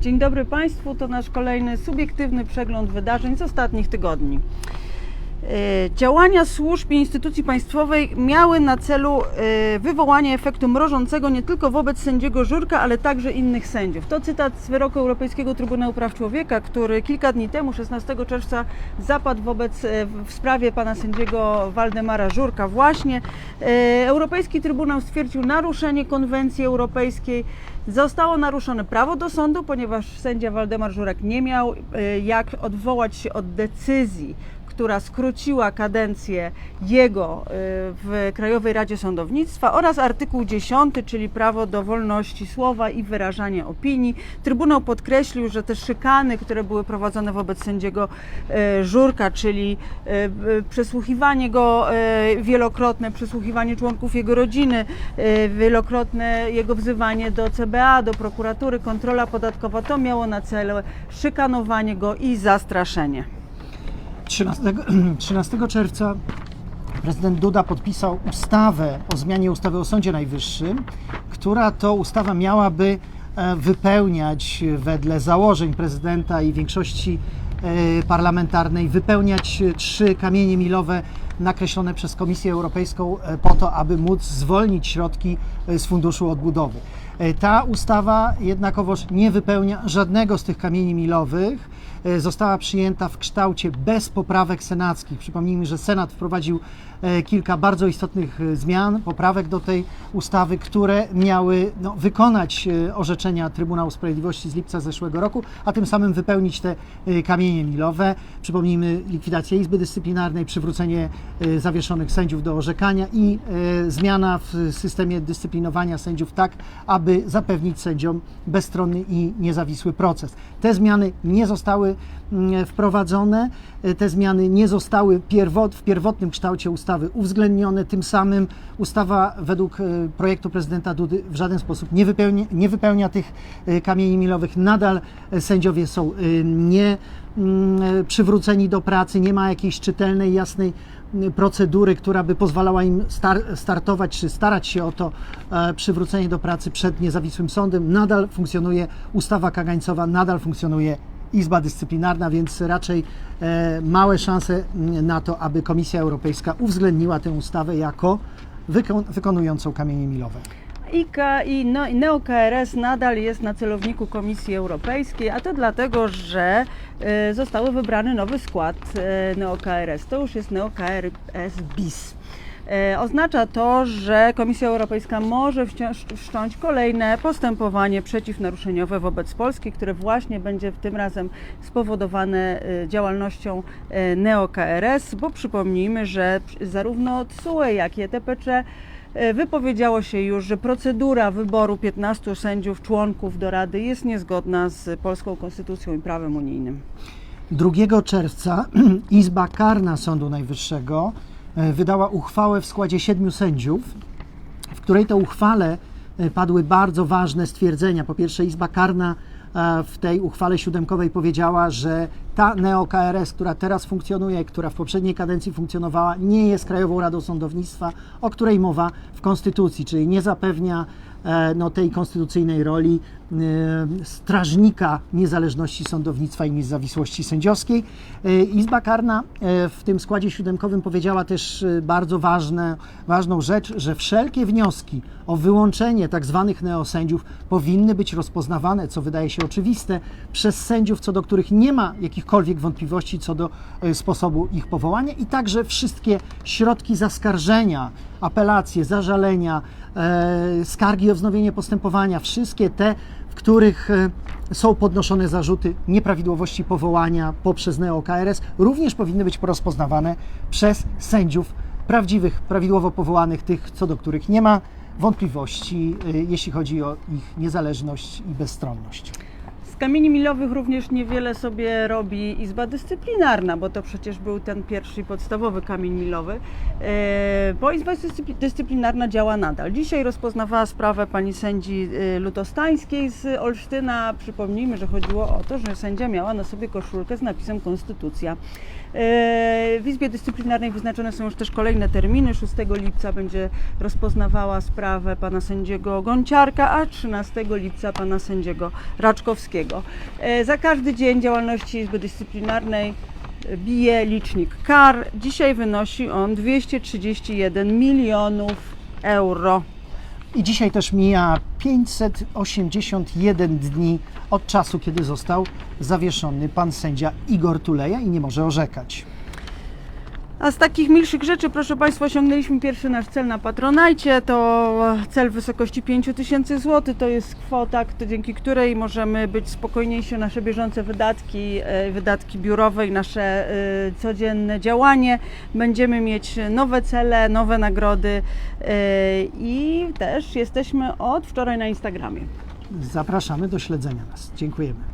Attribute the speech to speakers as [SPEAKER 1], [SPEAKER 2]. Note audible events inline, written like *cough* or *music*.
[SPEAKER 1] Dzień dobry Państwu, to nasz kolejny subiektywny przegląd wydarzeń z ostatnich tygodni. E, Działania służb i instytucji państwowej miały na celu e, wywołanie efektu mrożącego nie tylko wobec sędziego Żurka, ale także innych sędziów. To cytat z wyroku Europejskiego Trybunału Praw Człowieka, który kilka dni temu, 16 czerwca, zapadł wobec e, w sprawie pana sędziego Waldemara Żurka. Właśnie Europejski Trybunał stwierdził naruszenie konwencji europejskiej. Zostało naruszone prawo do sądu, ponieważ sędzia Waldemar Żurek nie miał jak odwołać się od decyzji która skróciła kadencję jego y, w Krajowej Radzie Sądownictwa oraz artykuł 10, czyli prawo do wolności słowa i wyrażania opinii. Trybunał podkreślił, że te szykany, które były prowadzone wobec sędziego y, Żurka, czyli y, przesłuchiwanie go wielokrotne, przesłuchiwanie członków jego rodziny, wielokrotne jego wzywanie do CBA, do prokuratury, kontrola podatkowa, to miało na celu szykanowanie go i zastraszenie.
[SPEAKER 2] 13, 13 *clears throat* czerwca prezydent Duda podpisał ustawę o zmianie ustawy o Sądzie Najwyższym, która to ustawa miałaby e, wypełniać wedle założeń prezydenta i większości parlamentarnej, wypełniać e, trzy kamienie milowe nakreślone przez Komisję Europejską e, po to, aby móc zwolnić środki e, z Funduszu Odbudowy. E, Ta ustawa jednakowoż nie wypełnia żadnego z tych kamieni milowych. E, Została przyjęta w kształcie bez poprawek senackich. Przypomnijmy, że Senat wprowadził e, kilka bardzo istotnych e, zmian, poprawek do tej ustawy, które miały no, wykonać e, orzeczenia Trybunału Sprawiedliwości z lipca zeszłego roku, a tym samym wypełnić te e, kamienie milowe. Przypomnijmy likwidację Izby Dyscyplinarnej, przywrócenie e, zawieszonych sędziów do orzekania i e, zmiana w systemie dyscyplinowania sędziów tak, aby zapewnić sędziom bezstronny i niezawisły proces. Te zmiany nie zostały mm, wprowadzone, e, te zmiany nie zostały pierwot, w pierwotnym kształcie ustawy uwzględnione, tym samym ustawa według projektu prezydenta Dudy w żaden sposób nie wypełnia, nie wypełnia tych kamieni milowych. Nadal sędziowie są nie przywróceni do pracy, nie ma jakiejś czytelnej, jasnej m, procedury, która by pozwalała im star- startować czy starać się o to e, przywrócenie do pracy przed niezawisłym sądem. Nadal funkcjonuje ustawa kagańcowa, nadal funkcjonuje Izba Dyscyplinarna, więc raczej e, małe szanse m, na to, aby Komisja Europejska uwzględniła tę ustawę jako wyko- wykonującą kamienie milowe.
[SPEAKER 1] IKA i no, NeoKRS nadal jest na celowniku Komisji Europejskiej, a to dlatego, że e, został wybrany nowy skład e, NeoKRS. To już jest NeoKRS BIS. E, Oznacza to, że Komisja Europejska może wszcząć kolejne postępowanie przeciwnaruszeniowe wobec Polski, które właśnie będzie tym razem spowodowane działalnością NeoKRS, bo przypomnijmy, że zarówno TSUE, jak i ETPC Wypowiedziało się już, że procedura wyboru 15 sędziów członków do Rady jest niezgodna z polską konstytucją i prawem unijnym.
[SPEAKER 2] 2 czerwca *clears throat* Izba Karna Sądu Najwyższego e, wydała uchwałę w składzie siedmiu sędziów, w której to uchwale e, padły bardzo ważne stwierdzenia. Po pierwsze, Izba Karna e, w tej uchwale siódemkowej powiedziała, że ta neo-KRS, która teraz funkcjonuje, która w poprzedniej kadencji funkcjonowała, nie jest Krajową Radą Sądownictwa, o której mowa w Konstytucji, czyli nie zapewnia e, no, tej konstytucyjnej roli e, strażnika niezależności sądownictwa i niezawisłości sędziowskiej. E, Izba Karna w tym składzie siódemkowym powiedziała też bardzo ważne, ważną rzecz, że wszelkie wnioski o wyłączenie tak zwanych neosędziów powinny być rozpoznawane, co wydaje się oczywiste, przez sędziów, co do których nie ma jakichkolwiek wątpliwości co do e, sposobu ich powołania i także wszystkie środki zaskarżenia, apelacje, zażalenia, e, skargi o wznowienie postępowania, wszystkie te, w których e, są podnoszone zarzuty nieprawidłowości powołania poprzez neo-KRS, również powinny być rozpoznawane przez sędziów prawdziwych, prawidłowo powołanych, tych, co do których nie ma wątpliwości, jeśli chodzi o ich niezależność i bezstronność.
[SPEAKER 1] Kamieni milowych również niewiele sobie robi Izba Dyscyplinarna, bo to przecież był ten pierwszy podstawowy kamień milowy, E, bo Izba Dyscypli- Dyscyplinarna działa nadal. Dzisiaj rozpoznawała sprawę pani sędzi e, Lutostańskiej z Olsztyna. Przypomnijmy, że chodziło o to, że sędzia miała na sobie koszulkę z napisem Konstytucja. W Izbie Dyscyplinarnej wyznaczone są już też kolejne terminy. 6 lipca będzie rozpoznawała sprawę pana sędziego Gonciarka, a 13 lipca pana sędziego Raczkowskiego. E, Za każdy dzień działalności Izby Dyscyplinarnej bije licznik kar. Dzisiaj wynosi on 231 milionów euro.
[SPEAKER 2] I dzisiaj też mija 581 dni od czasu, kiedy został zawieszony pan sędzia Igor Tuleja i nie może orzekać.
[SPEAKER 1] A z takich milszych rzeczy, proszę Państwa, osiągnęliśmy pierwszy nasz cel na Patronajcie. To cel w wysokości 5 tysięcy złotych. To jest kwota, dzięki której możemy być spokojniejsi o nasze bieżące wydatki, e, wydatki biurowe i nasze e, codzienne działanie. Będziemy mieć nowe cele, nowe nagrody e, i też jesteśmy od wczoraj na Instagramie.
[SPEAKER 2] Zapraszamy do śledzenia nas. Dziękujemy.